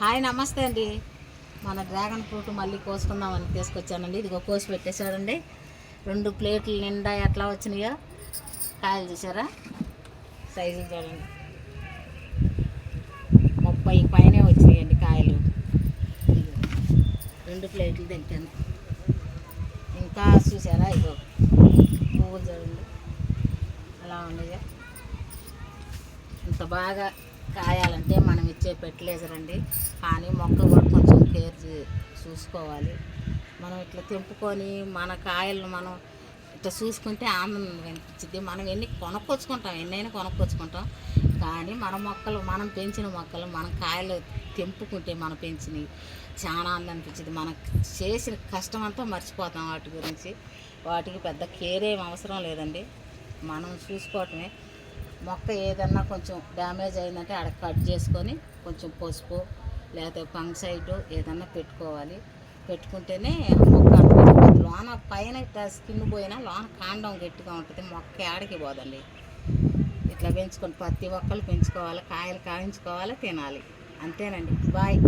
Hi నమస్తే అండి. మన డ్రాగన్ ఫ్రూట్ మళ్ళీ కోసుకుందామని తీసుకొచ్చానండి. ఇదిగో కోసి పెట్టేశాడండి రెండు ప్లేట్లు నిండా ఎట్లా వచ్చినాయో కాయలు చూసారా? సైజు చూడండి. ముప్పై పైనే వచ్చినాయండి కాయలు. రెండు ప్లేట్లు తింటాను ఇంకా చూసారా ఇగో పువ్వులు చూడండి. అలా ఉన్నాయో. ఇంత బాగా కాయాలంటే మనం ఇచ్చే ఫెర్టిలైజర్ అండి. కానీ మొక్క కూడా కొంచెం కేర్ చే- చూసుకోవాలి. మనం ఇట్లా తెంపుకొని మన కాయలను మనం ఇట్లా చూసుకుంటే ఆనందం అనిపించింది మనం ఎన్ని కొనుక్కొచ్చుకుంటాం ఎన్నైనా కొనుక్కొచ్చుకుంటాం. కానీ మన మొక్కలు మనం పెంచిన మొక్కలు మనం కాయలు తెంపుకుంటే మనం పెంచినవి చాలా ఆనందం అనిపించింది మనం చేసిన కష్టం అంతా మర్చిపోతాం వాటి గురించి. వాటికి పెద్ద కేర్ ఏం అవసరం లేదండి. మనం చూసుకోవటమే. మొక్క ఏదన్నా కొంచెం డ్యామేజ్ అయిందంటే అక్కడ కట్ చేసుకొని కొంచెం పసుపు లేకపోతే ఫంగ్సైడ్ ఏదన్నా పెట్టుకోవాలి. పెట్టుకుంటేనే మొక్క లోన పైన ఇట్లా స్కిన్ పోయినా లోన కాండం గట్టిగా ఉంటుంది. మొక్క ఏడకి పోదండి. ఇట్లా పెంచుకొని ప్రతి ఒక్కరు పెంచుకోవాలి కాయలు కాయించుకోవాలి తినాలి. అంతేనండి. బాయ్.